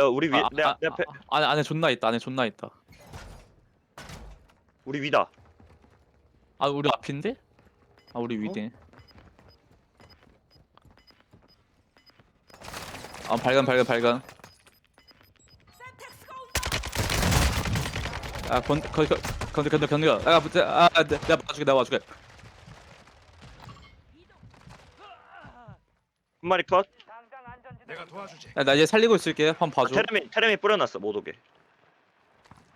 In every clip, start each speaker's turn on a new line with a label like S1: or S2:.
S1: 야 우리 위,
S2: 아,
S1: 내,
S2: 아,
S1: 내 앞에
S2: 아, 안에 안에 존나 있다. 안에 존나 있다.
S1: 우리 위다.
S2: 아 우리 앞인데? 아 우리 위네. 아 발견 발견 발견. 아 건, 거, 거, 건드 건드 건드. 아, 붙- 아, 아, 내- 내가 봐줄게, 내가 봐줄게.
S1: 한 마리 컷.
S3: 내가 도와주지.
S2: 야, 나얘 살리고 있을게. 한번
S1: 아,
S2: 봐줘.
S1: 테레미 테레미 뿌려놨어 못 오게.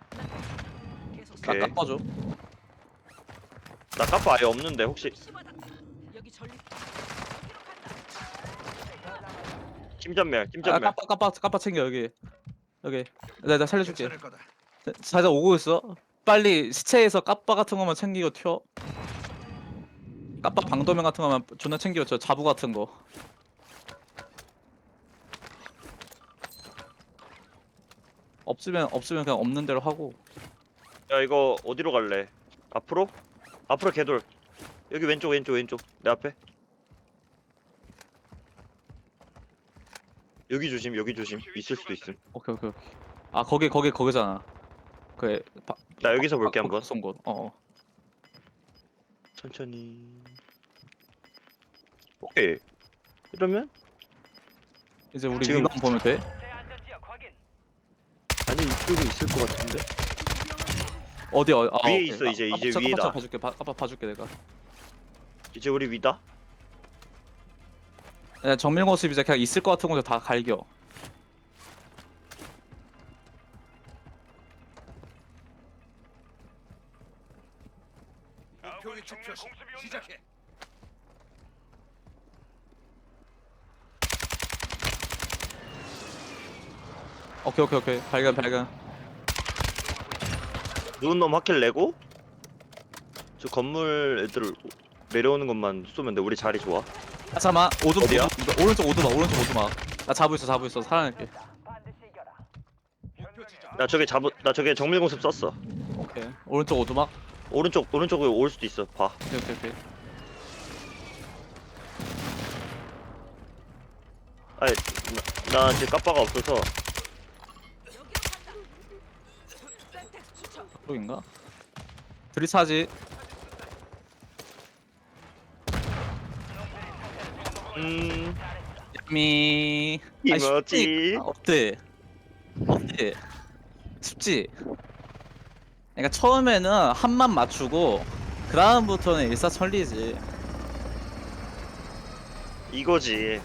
S2: 나
S1: 오케이.
S2: 깎아줘.
S1: 나 까빠 아예 없는데 혹시
S4: 여기
S1: 팀전멸
S2: 아,
S1: 팀전멸.
S2: 까빠 까빠 까빠 챙겨 여기. 여기. 내가 나 살려줄게.
S3: 괜찮을 거다.
S2: 자자 오고 있어. 빨리 시체에서 까빠 같은 거만 챙기고 튀어. 까빠 방도면 같은 거만 존나 챙겨 저 자부 같은 거. 없으면 없으면 그냥 없는 대로 하고.
S1: 야 이거 어디로 갈래? 앞으로? 앞으로 개돌. 여기 왼쪽 왼쪽 왼쪽 내 앞에. 여기 조심 여기 조심 있을 수도 있음.
S2: 오케이 오케이 오케이. 아 거기 거기 거기잖아. 그 바,
S1: 나 여기서 볼게
S2: 바-
S1: 한번.
S2: 쏜 곳. 어. 어.
S1: 천천히. 오케이. 이러면
S2: 이제 우리
S1: 지금-
S2: 위만 보면 돼.
S1: 이쪽에 있을 것 같은데.
S2: 어디 어, 아,
S1: 위에
S2: 오케이.
S1: 있어, 이제,
S2: 아,
S1: 이제
S2: 까빠,
S1: 위에다.
S2: 까빠 봐줄게. 바, 까빠 봐줄게 내가.
S1: 이제 우리 위다.
S2: 야, 정밀 모습 이제 그냥 있을 것 같은 곳에 다 갈겨.
S3: 목표 표시. 시작해.
S2: 오케이 오케이 오케이. 발견 발견.
S1: 누운 놈 확킬 내고 저 건물 애들 내려오는 것만 쏘면 돼. 우리 자리 좋아.
S2: 아 잠깐만. 오줌
S1: 어디야?
S2: 오줌, 오른쪽 오두막 오른쪽 오두막. 나 잡고 있어 잡고 있어. 살아낼게.
S1: 나 저게 잡, 나 저게 정밀 공습 썼어.
S2: 오케이. 오른쪽 오두막.
S1: 오른쪽 오른쪽으로 올 수도 있어. 봐.
S2: 오케이 오케이 오케이.
S1: 아니 나, 나 지금 까빠가 없어서
S4: 여기로 간다. 센텍스 추천.
S2: 쪽인가? 드리차지.
S1: 음
S2: 미.
S1: 쉽지?
S2: 아, 어때? 어때? 쉽지? 그러니까 처음에는 한만 맞추고 그 다음부터는 일사천리지.
S1: 이거지.